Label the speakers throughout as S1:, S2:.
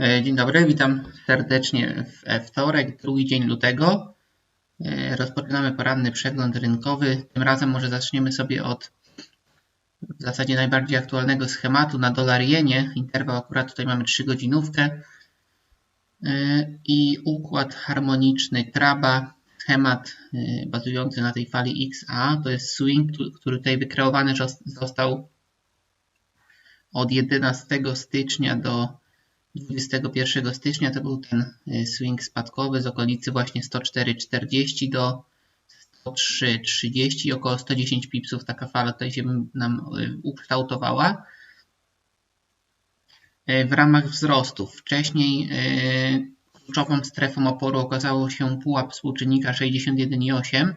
S1: E, dzień dobry, witam serdecznie w e, wtorek, drugi dzień lutego. E, rozpoczynamy poranny przegląd rynkowy. Tym razem może zaczniemy sobie od w zasadzie najbardziej aktualnego schematu na dolar jenie. Interwał akurat tutaj mamy 3 godzinówkę. I układ harmoniczny Kraba, schemat bazujący na tej fali XA. To jest swing, który tutaj wykreowany został od 11 stycznia do 21 stycznia to był ten y, swing spadkowy z okolicy właśnie 104,40 do 103,30 i około 110 pipsów taka fala tutaj się nam y, ukształtowała. Y, w ramach wzrostów wcześniej kluczową strefą oporu okazało się pułap współczynnika 61,8.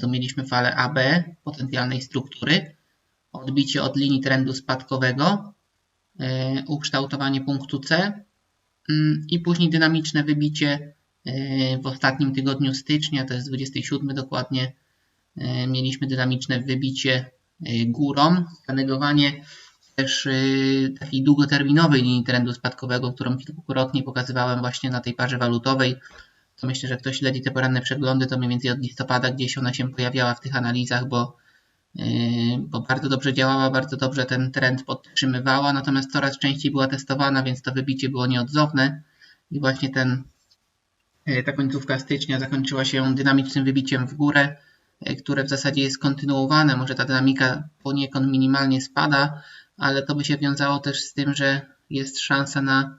S1: Tu mieliśmy falę AB potencjalnej struktury, odbicie od linii trendu spadkowego ukształtowanie punktu C mm, i później dynamiczne wybicie e, w ostatnim tygodniu stycznia, to jest 27 dokładnie, e, mieliśmy dynamiczne wybicie górą, zanegowanie też takiej długoterminowej linii trendu spadkowego, którą kilkukrotnie pokazywałem właśnie na tej parze walutowej. To myślę, że ktoś śledzi te poranne przeglądy, to mniej więcej od listopada gdzieś ona się pojawiała w tych analizach, bo bo bardzo dobrze działała, bardzo dobrze ten trend podtrzymywała, natomiast coraz częściej była testowana, więc to wybicie było nieodzowne i właśnie ten, yy, ta końcówka stycznia zakończyła się dynamicznym wybiciem w górę, yy, które w zasadzie jest kontynuowane. Może ta dynamika poniekąd minimalnie spada, ale to by się wiązało też z tym, że jest szansa na,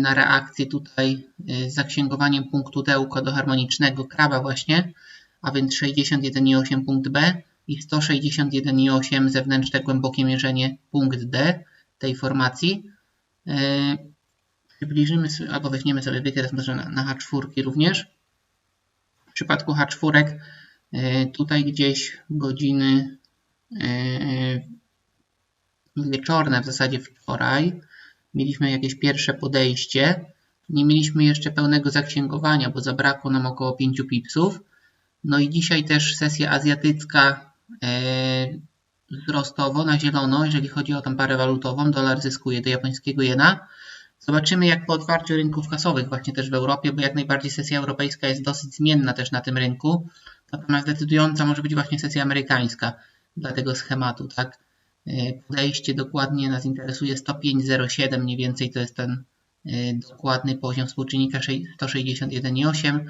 S1: na reakcję tutaj z zaksięgowaniem punktu D do harmonicznego kraba właśnie, a więc 61,8 punkt B i 161,8 zewnętrzne głębokie mierzenie punkt D tej formacji. E, przybliżymy albo weźmiemy sobie wykres może na, na H4 również. W przypadku H4 e, tutaj gdzieś godziny e, wieczorne, w zasadzie wczoraj, mieliśmy jakieś pierwsze podejście. Nie mieliśmy jeszcze pełnego zaksięgowania, bo zabrakło nam około 5 pipsów. No i dzisiaj też sesja azjatycka E, wzrostowo na zielono, jeżeli chodzi o tą parę walutową. Dolar zyskuje do japońskiego jena. Zobaczymy jak po otwarciu rynków kasowych właśnie też w Europie, bo jak najbardziej sesja europejska jest dosyć zmienna też na tym rynku. Natomiast decydująca może być właśnie sesja amerykańska dla tego schematu, tak? E, podejście dokładnie nas interesuje 105,07 mniej więcej to jest ten e, dokładny poziom współczynnika 161,8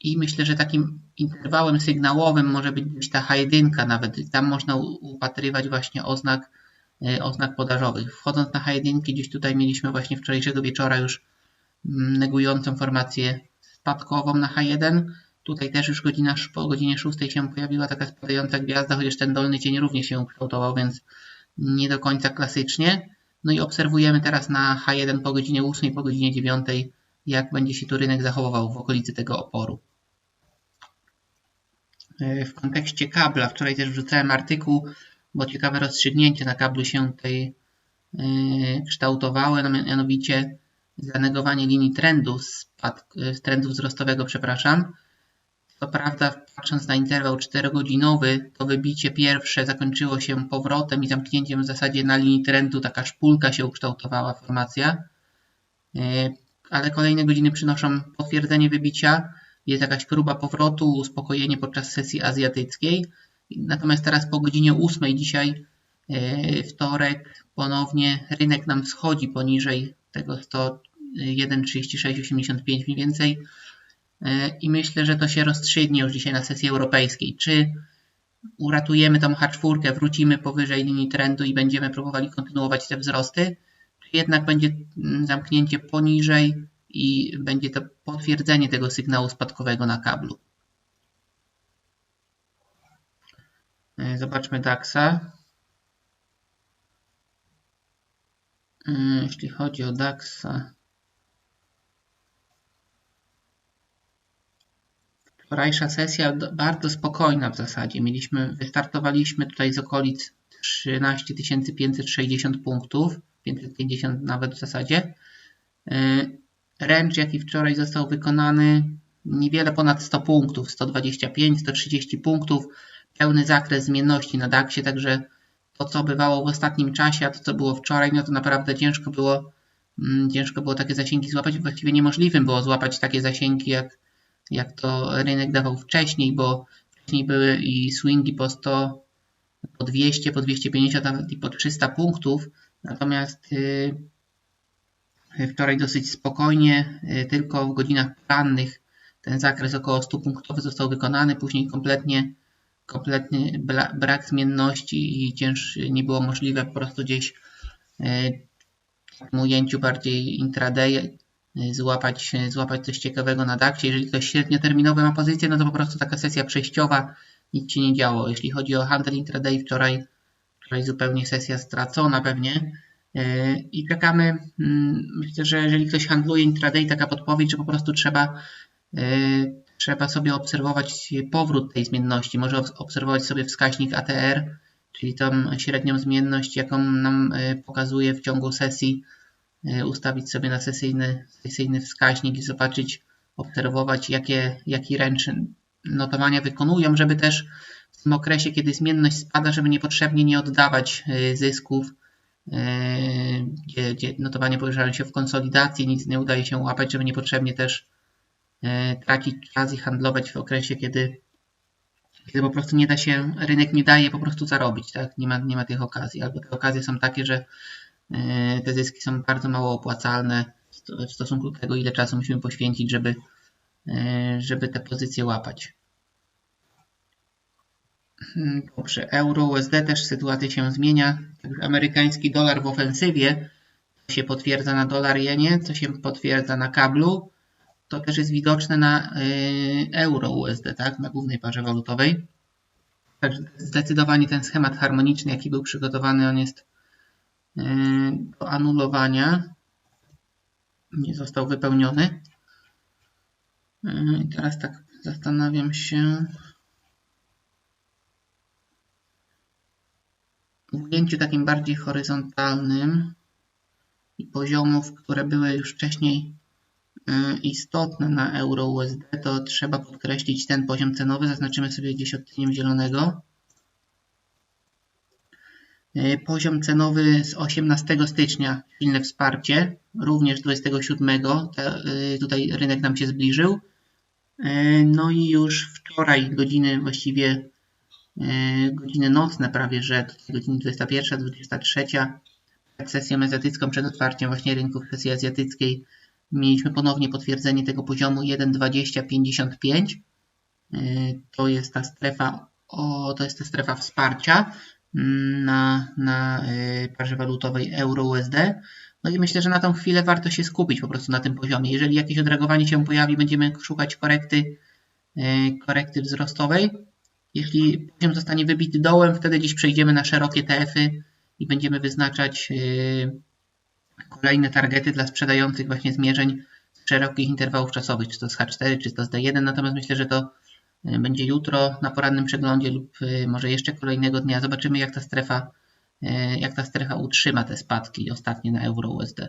S1: i myślę, że takim interwałem sygnałowym może być ta H1 nawet. Tam można upatrywać właśnie oznak, e, oznak podażowych. Wchodząc na H1, gdzieś tutaj mieliśmy właśnie wczorajszego wieczora już mm, negującą formację spadkową na H1. Tutaj też już godzina, po godzinie 6 się pojawiła taka spadająca gwiazda, chociaż ten dolny cień również się ukształtował, więc nie do końca klasycznie. No i obserwujemy teraz na H1 po godzinie 8, po godzinie 9 jak będzie się tu rynek zachowywał w okolicy tego oporu. E, w kontekście kabla, wczoraj też wrzucałem artykuł, bo ciekawe rozstrzygnięcie na kablu się tutaj e, kształtowały, no, mianowicie zanegowanie linii trendu, spad, e, trendu wzrostowego, przepraszam. Co prawda, patrząc na interwał 4-godzinowy, to wybicie pierwsze zakończyło się powrotem i zamknięciem w zasadzie na linii trendu, taka szpulka się ukształtowała formacja ale kolejne godziny przynoszą potwierdzenie wybicia, jest jakaś próba powrotu, uspokojenie podczas sesji azjatyckiej. Natomiast teraz po godzinie 8 dzisiaj, e, wtorek, ponownie rynek nam schodzi poniżej tego 101,36,85 mniej więcej. E, I myślę, że to się rozstrzygnie już dzisiaj na sesji europejskiej. Czy uratujemy tą H4, wrócimy powyżej linii trendu i będziemy próbowali kontynuować te wzrosty, jednak będzie mm, zamknięcie poniżej i będzie to potwierdzenie tego sygnału spadkowego na kablu. E, zobaczmy DAXa. E, jeśli chodzi o DAXa, wczorajsza sesja bardzo spokojna w zasadzie. Mieliśmy, wystartowaliśmy tutaj z okolic 13 560 punktów. 550 nawet w zasadzie. Range, jaki wczoraj został wykonany, niewiele ponad 100 punktów, 125, 130 punktów, pełny zakres zmienności na DAXie, także to, co bywało w ostatnim czasie, a to, co było wczoraj, no to naprawdę ciężko było mm, ciężko było takie zasięgi złapać, właściwie niemożliwym było złapać takie zasięgi, jak, jak to rynek dawał wcześniej, bo wcześniej były i swingi po 100, po 200, po 250, nawet i po 300 punktów, natomiast yy, wczoraj dosyć spokojnie, yy, tylko w godzinach porannych ten zakres około 100 punktowy został wykonany, później kompletnie kompletny brak zmienności i cięż nie było możliwe po prostu gdzieś e, w ujęciu bardziej intraday złapać, złapać coś ciekawego na DAX. Jeżeli ktoś średnioterminowy ma pozycję, no to po prostu taka sesja przejściowa, nic się nie działo. Jeśli chodzi o handel intraday, wczoraj, wczoraj zupełnie sesja stracona pewnie. E, I czekamy, mm, myślę, że jeżeli ktoś handluje intraday, taka podpowiedź, że po prostu trzeba trzeba sobie obserwować powrót tej zmienności. Może obserwować sobie wskaźnik ATR, czyli tą średnią zmienność, jaką nam e, pokazuje w ciągu sesji, e, ustawić sobie na sesyjny, sesyjny wskaźnik i zobaczyć, obserwować, jakie, jaki ręcz notowania wykonują, żeby też tym okresie, kiedy zmienność spada, żeby niepotrzebnie nie oddawać e, zysków, gdzie, gdzie notowania pojawiają się w konsolidacji, nic nie udaje się łapać, żeby niepotrzebnie też E, tracić czas i handlować w okresie, kiedy, kiedy po prostu nie da się, rynek nie daje po prostu zarobić, tak? Nie ma, nie ma tych okazji, albo te okazje są takie, że te zyski są bardzo mało opłacalne w stosunku do tego, ile czasu musimy poświęcić, żeby, żeby te pozycje łapać. Dobrze, euro, USD też sytuacja się zmienia. Amerykański dolar w ofensywie się potwierdza na dolar jenie, co się potwierdza na kablu to też jest widoczne na y, euro USD, tak, na głównej parze walutowej. Także zdecydowanie ten schemat harmoniczny, jaki był przygotowany, on jest y, do anulowania. Nie został wypełniony. Y, I teraz tak zastanawiam się. Ujęciu takim bardziej horyzontalnym i poziomów, które były już wcześniej Y, istotne na euro USD, to trzeba podkreślić ten poziom cenowy. Zaznaczymy sobie gdzieś odcieniem zielonego. Y, poziom cenowy z 18 stycznia, silne wsparcie, również 27. Y, tutaj rynek nam się zbliżył. No i już wczoraj godziny właściwie godziny nocne prawie, że godziny 21, 23 przed sesją azjatycką, przed otwarciem właśnie rynków sesji azjatyckiej mieliśmy ponownie potwierdzenie tego poziomu 1,2055. Y, to jest ta strefa, o, to jest ta strefa wsparcia mm, na, na y, parze walutowej euro-USD. No i myślę, że na tą chwilę warto się skupić po prostu na tym poziomie. Jeżeli jakieś odreagowanie się pojawi, będziemy szukać korekty, korekty wzrostowej. Jeśli poziom zostanie wybity dołem, wtedy dziś przejdziemy na szerokie TF-y i będziemy wyznaczać kolejne targety dla sprzedających właśnie zmierzeń z szerokich interwałów czasowych, czy to z H4, czy to z D1, natomiast myślę, że to e, będzie jutro na porannym przeglądzie lub e, może jeszcze kolejnego dnia. Zobaczymy jak ta strefa, jak ta strefa utrzyma te spadki ostatnie na euro USD.